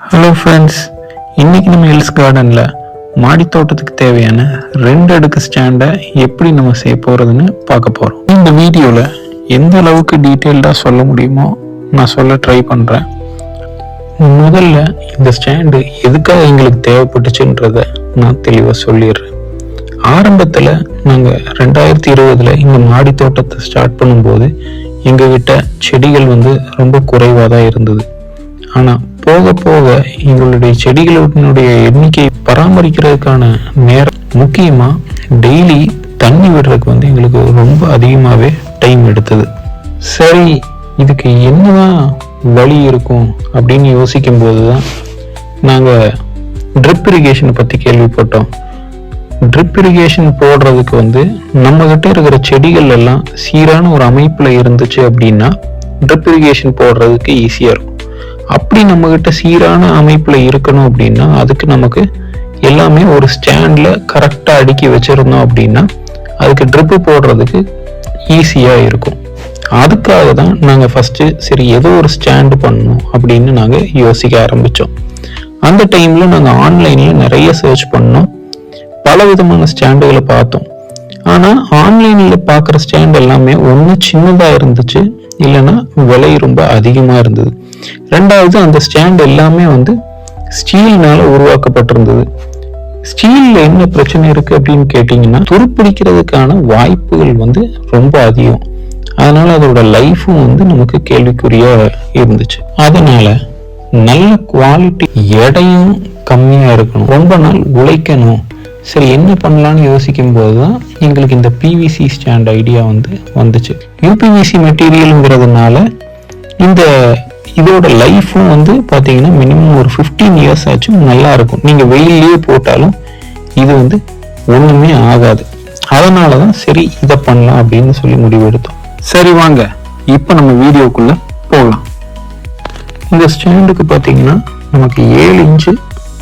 Hello friends இன்னைக்கு நம்ம hills கார்டனில் மாடி தோட்டத்துக்கு தேவையான ரெண்டு அடுக்கு ஸ்டாண்டை எப்படி நம்ம செய்ய போகிறதுன்னு பார்க்க போகிறோம் இந்த வீடியோவில் எந்த அளவுக்கு டீட்டெயில்டாக சொல்ல முடியுமோ நான் சொல்ல ட்ரை பண்ணுறேன் முதல்ல இந்த ஸ்டாண்டு எதுக்காக எங்களுக்கு தேவைப்பட்டுச்சுன்றத நான் தெளிவாக சொல்லிடுறேன். ஆரம்பத்தில் நாங்கள் ரெண்டாயிரத்தி இருபதில் இந்த மாடி தோட்டத்தை ஸ்டார்ட் பண்ணும்போது எங்ககிட்ட செடிகள் வந்து ரொம்ப குறைவாக தான் இருந்தது. ஆனால் போக போக எங்களுடைய செடிகளினுடைய எண்ணிக்கை பராமரிக்கிறதுக்கான நேரம் முக்கியமாக டெய்லி தண்ணி விடுறதுக்கு வந்து எங்களுக்கு ரொம்ப அதிகமாகவே டைம் எடுத்தது. சரி இதுக்கு என்னதான் வழி இருக்கும் அப்படின்னு யோசிக்கும் போது தான் நாங்கள் ட்ரிப் இரிகேஷனை பற்றி கேள்விப்பட்டோம். ட்ரிப் இரிகேஷன் போடுறதுக்கு வந்து நம்மகிட்ட இருக்கிற செடிகள் எல்லாம் சீரான ஒரு அமைப்பில் இருந்துச்சு அப்படின்னா ட்ரிப் இரிகேஷன் போடுறதுக்கு ஈஸியாக இருக்கும் அப்படி நம்மக்கிட்ட சீரான அமைப்பில் இருக்கணும் அப்படின்னா அதுக்கு நமக்கு எல்லாமே ஒரு ஸ்டாண்டில் கரெக்டாக அடுக்கி வச்சிருந்தோம் அப்படின்னா அதுக்கு ட்ரிப்பு போடுறதுக்கு ஈஸியாக இருக்கும். அதுக்காக தான் நாங்கள் ஃபஸ்ட்டு சரி ஏதோ ஒரு ஸ்டாண்டு பண்ணணும் அப்படின்னு நாங்கள் யோசிக்க ஆரம்பித்தோம் அந்த டைமில் நாங்கள் ஆன்லைனில் நிறைய சர்ச் பண்ணோம். பல விதமான ஸ்டாண்டுகளை பார்த்தோம். ஆனால் ஆன்லைனில் பார்க்குற ஸ்டாண்ட் எல்லாமே ஒன்று சின்னதாக இருந்துச்சு இல்லைன்னா விலை ரொம்ப அதிகமாக இருந்தது. ரெண்டாவது அந்த ஸ்டாண்ட் எல்லாமே வந்து ஸ்டீல்னால உருவாக்கப்பட்டிருந்தது. ஸ்டீல்ல என்ன பிரச்சனை இருக்கு அப்படின்னு கேட்டிங்கன்னா துருப்பிடிக்கிறதுக்கான வாய்ப்புகள் வந்து ரொம்ப அதிகம். அதனால அதோட லைஃபும் வந்து நமக்கு கேள்விக்குறியா இருந்துச்சு. அதனால நல்ல குவாலிட்டி எடையும் கம்மியா இருக்கணும். ரொம்ப நாள் உழைக்கணும். சரி என்ன பண்ணலாம்னு யோசிக்கும் போது தான் எங்களுக்கு இந்த பிவிசி ஸ்டாண்ட் ஐடியா வந்து வந்துச்சு. யூபிவிசி மெட்டீரியலுங்கிறதுனால இந்த இதோட லைஃப்பும் வந்து பார்த்தீங்கன்னா மினிமம் ஒரு ஃபிஃப்டீன் இயர்ஸ் ஆச்சும் நல்லா இருக்கும். நீங்கள் வெயிலே போட்டாலும் இது வந்து ஒன்றுமே ஆகாது. அதனால தான் சரி இதை பண்ணலாம் அப்படின்னு சொல்லி முடிவெடுத்தோம் சரி வாங்க. இப்போ நம்ம வீடியோக்குள்ள போகலாம். இந்த ஸ்டாண்டுக்கு பார்த்தீங்கன்னா நமக்கு ஏழு இன்ச்சு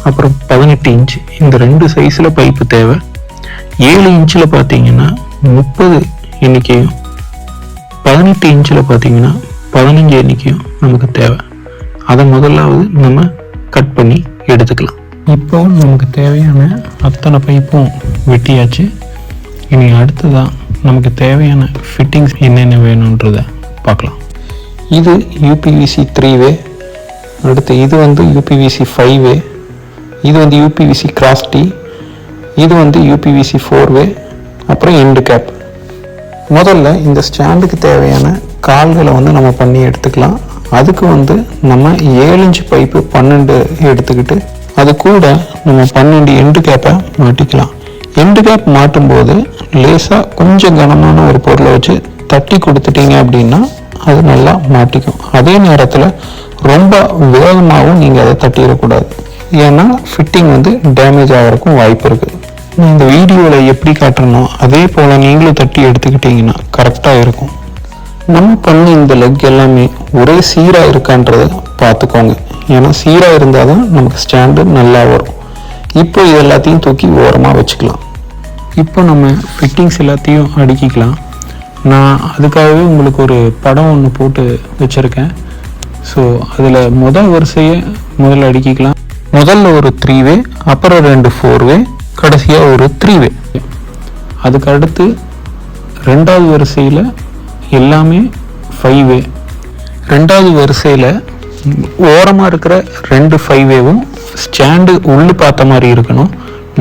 அப்புறம் பதினெட்டு இன்ச்சு. இந்த ரெண்டு சைஸில் பைப்பு தேவை. ஏழு இன்ச்சில் பார்த்தீங்கன்னா முப்பது எண்ணிக்கையும் பதினெட்டு இன்ச்சில் பார்த்தீங்கன்னா பதினஞ்சு எண்ணிக்கையும் நமக்கு தேவை. அதை முதலாவது நம்ம கட் பண்ணி எடுத்துக்கலாம். இப்போ நமக்கு தேவையான அத்தனை பைப்பும் வெட்டியாச்சு. இனி அடுத்ததான் நமக்கு தேவையான ஃபிட்டிங்ஸ் என்னென்ன வேணுன்றத பார்க்கலாம். இது யூபிவிசி த்ரீ வே அடுத்து இது வந்து யூபிவிசி ஃபைவ் வே இது வந்து யூபிவிசி கிராஸ் டி இது வந்து யூபிவிசி ஃபோர் வே அப்புறம் எண்டு கேப் முதல்ல இந்த ஸ்டாண்டுக்கு தேவையான கால்களை வந்து நம்ம பண்ணி எடுத்துக்கலாம். அதுக்கு வந்து நம்ம ஏழு இன்ச்சு பைப்பு பன்னெண்டு எடுத்துக்கிட்டு அது கூட நம்ம பன்னெண்டு எண்டு கேப்பை மாட்டிக்கலாம். எண்டு கேப் மாட்டும்போது லேசாக கொஞ்சம் கனமான ஒரு பொருளை வச்சு தட்டி கொடுத்துட்டீங்க அப்படின்னா அது நல்லா மாட்டிக்கும். அதே நேரத்தில் ரொம்ப வேகமாகவும் நீங்கள் அதை தட்டிடக்கூடாது. ஏன்னா ஃபிட்டிங் வந்து டேமேஜ் ஆகிறதுக்கும் வாய்ப்பு இருக்குது நான் இந்த வீடியோவில் எப்படி காட்டுறனோ அதே போல் நீங்களும் தட்டி எடுத்துக்கிட்டிங்கன்னா கரெக்டாக இருக்கும். நம்ம பண்ண இந்த லெக் எல்லாமே ஒரே சீராக இருக்கான்றத பார்த்துக்கோங்க. ஏன்னா சீராக இருந்தால் தான் நமக்கு ஸ்டாண்டு நல்லா வரும். இப்போ இது எல்லாத்தையும் தூக்கி ஓரமாக வச்சுக்கலாம். இப்போ நம்ம ஃபிட்டிங்ஸ் எல்லாத்தையும் அடுக்கிக்கலாம். நான் அதுக்காகவே உங்களுக்கு ஒரு படம் ஒன்று போட்டு வச்சுருக்கேன். ஸோ அதில் முதல் வரிசையை முதல்ல அடுக்கிக்கலாம். முதல்ல ஒரு த்ரீ வே அப்புறம் ரெண்டு ஃபோர் வே கடைசியாக ஒரு த்ரீ வே அதுக்கு அடுத்து ரெண்டாவது வரிசையில் எல்லாமே ஃபைவ் வே ரெண்டாவது வரிசையில் ஓரமாக இருக்கிற ரெண்டு ஃபைவ் வேவும் ஸ்டாண்டு உள்ளு பார்த்த மாதிரி இருக்கணும்.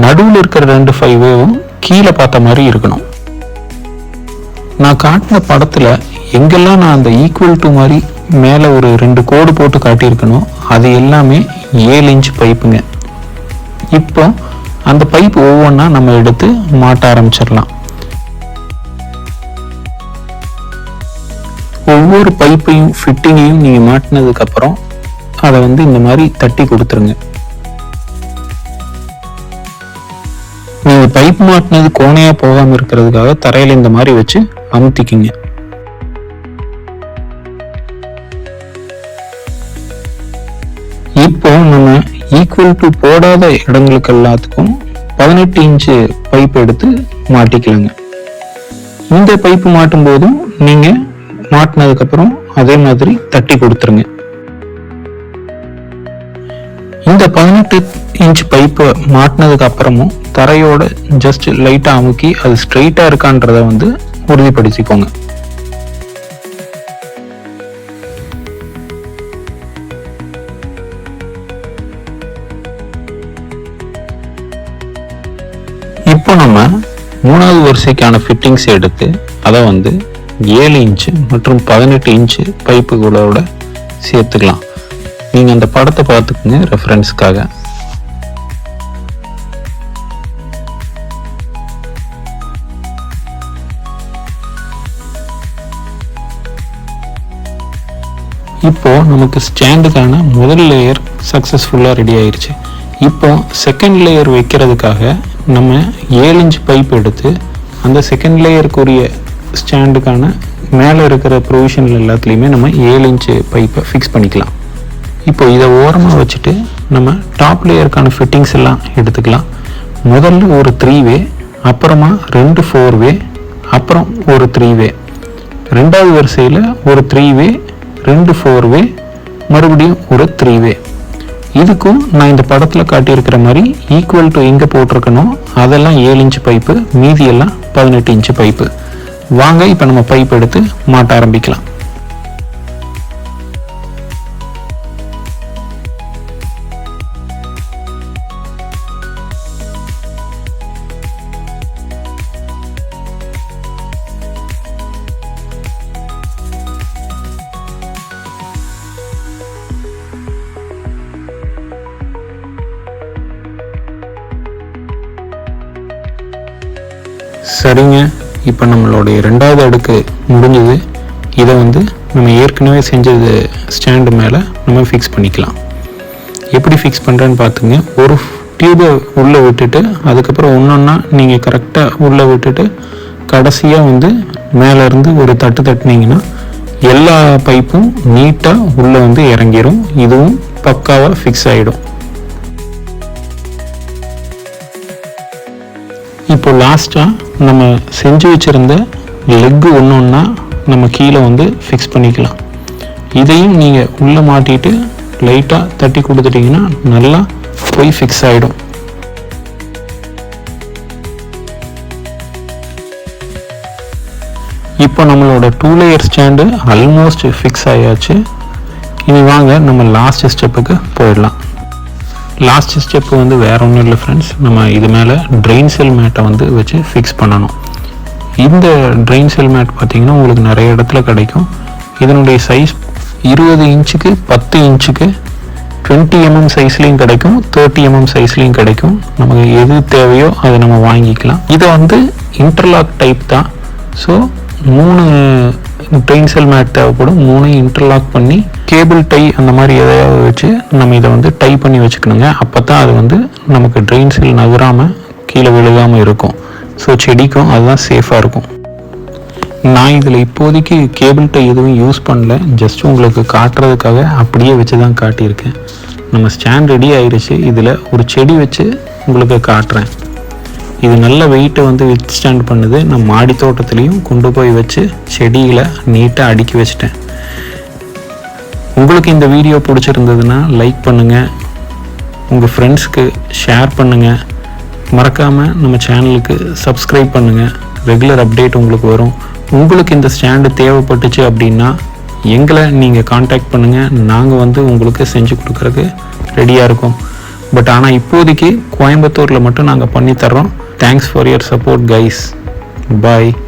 நடுவில் இருக்கிற ரெண்டு ஃபைவ் வேவும் கீழே பார்த்த மாதிரி இருக்கணும். நான் காட்டின படத்தில் எங்கெல்லாம் நான் அந்த ஈக்குவல் டு மாதிரி மேலே ஒரு ரெண்டு கோடு போட்டு காட்டியிருக்கணும் அது எல்லாமே ஏழு இன்ச் பைப்புங்க இப்போ அந்த பைப் ஒவ்வொன்றா நம்ம எடுத்து மாட்ட ஆரம்பிச்சிடலாம். ஒவ்வொரு பைப்பையும் ஃபிட்டிங்கையும் நீங்கள் மாட்டினதுக்கு அப்புறம் அதை வந்து இந்த மாதிரி தட்டி கொடுத்துருங்க. நீங்கள் பைப் மாட்டினது கோணையாக போகாமல் இருக்கிறதுக்காக தரையில் இந்த மாதிரி வச்சு அமுத்திக்கிங்க. இப்போ நம்ம ஈக்குவல் டு போடாத இடங்களுக்கு எல்லாத்துக்கும் பதினெட்டு இன்ச்சு பைப் எடுத்து மாட்டிக்கலாங்க. இந்த பைப்பு மாட்டும் போதும் நீங்கள் மாட்டினதுக்கு அப்புறம் அதே மாதிரி தட்டி கொடுத்துருங்க. இந்த பதினெட்டு இன்ச் பைப்பை மாட்டினதுக்கு அப்புறமும் தரையோட ஜஸ்ட் லைட்டாக அமுக்கி அது ஸ்ட்ரெயிட்டாக இருக்கான்றதை வந்து உறுதிப்படுத்திக்கோங்க. இப்போ நம்ம மூணாவது வரிசைக்கான ஃபிட்டிங்ஸ் எடுத்து அதை வந்து ஏழு இன்ச்சு மற்றும் பதினெட்டு இன்ச்சு பைப்புகளோட சேர்த்துக்கலாம். நீங்கள் அந்த படத்தை பார்த்துக்குங்க ரெஃபரன்ஸ்க்காக. இப்போ நமக்கு ஸ்டாண்டுக்கான முதல் லேயர் சக்ஸஸ்ஃபுல்லாக ரெடி ஆயிடுச்சு இப்போ செகண்ட் லேயர் வைக்கிறதுக்காக நம்ம ஏழு இன்ச் பைப் எடுத்து அந்த செகண்ட் லேயருக்குரிய ஸ்டாண்டுக்கான மேலே இருக்கிற ப்ரொவிஷனில் எல்லாத்துலேயுமே நம்ம ஏழு இன்ச்சு பைப்பை ஃபிக்ஸ் பண்ணிக்கலாம். இப்போ இதை ஓரமாக வச்சுட்டு நம்ம டாப் லேயருக்கான ஃபிட்டிங்ஸ் எல்லாம் எடுத்துக்கலாம். முதல்ல ஒரு த்ரீ வே அப்புறமா ரெண்டு ஃபோர் வே அப்புறம் ஒரு த்ரீ வே ரெண்டாவது வரிசையில் ஒரு த்ரீ வே ரெண்டு ஃபோர் வே மறுபடியும் ஒரு த்ரீ வே இதுக்கும் நான் இந்த படத்தில் காட்டியிருக்கிற மாதிரி ஈக்குவல் டு எங்கே போட்டிருக்கணும் அதெல்லாம் ஏழு இன்ச்சு பைப்பு மீதியெல்லாம் பதினெட்டு இன்ச்சு பைப்பு வாங்க இப்போ நம்ம பைப் எடுத்து மாட்ட ஆரம்பிக்கலாம். சரிங்க. இப்போ நம்மளுடைய ரெண்டாவது அடுக்கு முடிஞ்சது. இதை வந்து நம்ம ஏற்கனவே செஞ்சது ஸ்டாண்டு மேலே நம்ம ஃபிக்ஸ் பண்ணிக்கலாம். எப்படி ஃபிக்ஸ் பண்ணுறேன்னு பார்த்துங்க ஒரு டியூபை உள்ளே விட்டுட்டு அதுக்கப்புறம் ஒன்றொன்னா நீங்கள் கரெக்டாக உள்ளே விட்டுட்டு கடைசியாக வந்து மேலேருந்து ஒரு தட்டு தட்டினீங்கன்னா எல்லா பைப்பும் நீட்டாக உள்ளே வந்து இறங்கிடும் இதுவும் பக்காவாக ஃபிக்ஸ் ஆகிடும் இப்போ லாஸ்ட்டாக நம்ம செஞ்சு வச்சுருந்த லெக்கு ஒன்று ஒன்றா நம்ம கீழே வந்து ஃபிக்ஸ் பண்ணிக்கலாம். இதையும் நீங்கள் உள்ளே மாட்டிட்டு லைட்டாக தட்டி கொடுத்துட்டிங்கன்னா நல்லா போய் ஃபிக்ஸ் ஆகிடும் இப்போ நம்மளோட two layer stand almost fix ஆயாச்சு. இனி வாங்க நம்ம லாஸ்ட் ஸ்டெப்புக்கு போயிடலாம். லாஸ்ட் ஸ்டெப்பு வந்து வேற ஒன்றும் இல்லை ஃப்ரெண்ட்ஸ் நம்ம இது மேலே ட்ரெயின் செல் மேட்டை வந்து வச்சு ஃபிக்ஸ் பண்ணணும். இந்த ட்ரெயின் செல் மேட் பார்த்தீங்கன்னா உங்களுக்கு நிறைய இடத்துல கிடைக்கும். இதனுடைய சைஸ் இருபது இன்ச்சுக்கு பத்து இன்ச்சுக்கு டுவெண்ட்டி எம்எம் சைஸ்லேயும் கிடைக்கும் தேர்ட்டி எம்எம் சைஸ்லேயும் கிடைக்கும். நமக்கு எது தேவையோ அதை நம்ம வாங்கிக்கலாம். இதை வந்து இன்டர்லாக் டைப் தான். ஸோ மூணு ட்ரெயின் செல் மேட் தேவைப்படும். மூணையும் இன்டர்லாக் பண்ணி கேபிள் டை அந்த மாதிரி எதையாவது வச்சு நம்ம இதை வந்து டை பண்ணி வச்சுக்கணுங்க. அப்போ தான் அது வந்து நமக்கு ட்ரெயின் செல் நகராமல் கீழே விழுகாமல் இருக்கும். ஸோ செடிக்கும் அதுதான் சேஃபாக இருக்கும். நான் இதில் இப்போதைக்கு கேபிள் டை எதுவும் யூஸ் பண்ணல. ஜஸ்ட் உங்களுக்கு காட்டுறதுக்காக அப்படியே வச்சு தான் காட்டியிருக்கேன். நம்ம ஸ்டாண்ட் ரெடி ஆயிடுச்சு இதில் ஒரு செடி வச்சு உங்களுக்கு காட்டுறேன். இது நல்ல வெயிட்டை வந்து வித் ஸ்டாண்ட் பண்ணுது. நான் மாடி தோட்டத்துலேயும் கொண்டு போய் வச்சு செடியில் நீட்டாக அடுக்கி வச்சிட்டேன். உங்களுக்கு இந்த வீடியோ பிடிச்சிருந்ததுன்னா லைக் பண்ணுங்கள் உங்கள் ஃப்ரெண்ட்ஸ்க்கு ஷேர் பண்ணுங்கள் மறக்காமல் நம்ம சேனலுக்கு சப்ஸ்கிரைப் பண்ணுங்கள் ரெகுலர் அப்டேட் உங்களுக்கு வரும். உங்களுக்கு இந்த ஸ்டாண்டு தேவைப்பட்டுச்சு அப்படின்னா எங்களை நீங்கள் காண்டாக்ட் பண்ணுங்கள் நாங்கள் வந்து உங்களுக்கு செஞ்சு கொடுக்குறதுக்கு ரெடியாக இருக்கோம். பட் ஆனால் இப்போதைக்கு கோயம்புத்தூரில் மட்டும் நாங்கள் பண்ணித்தர்றோம் Thanks for your support, guys. Bye.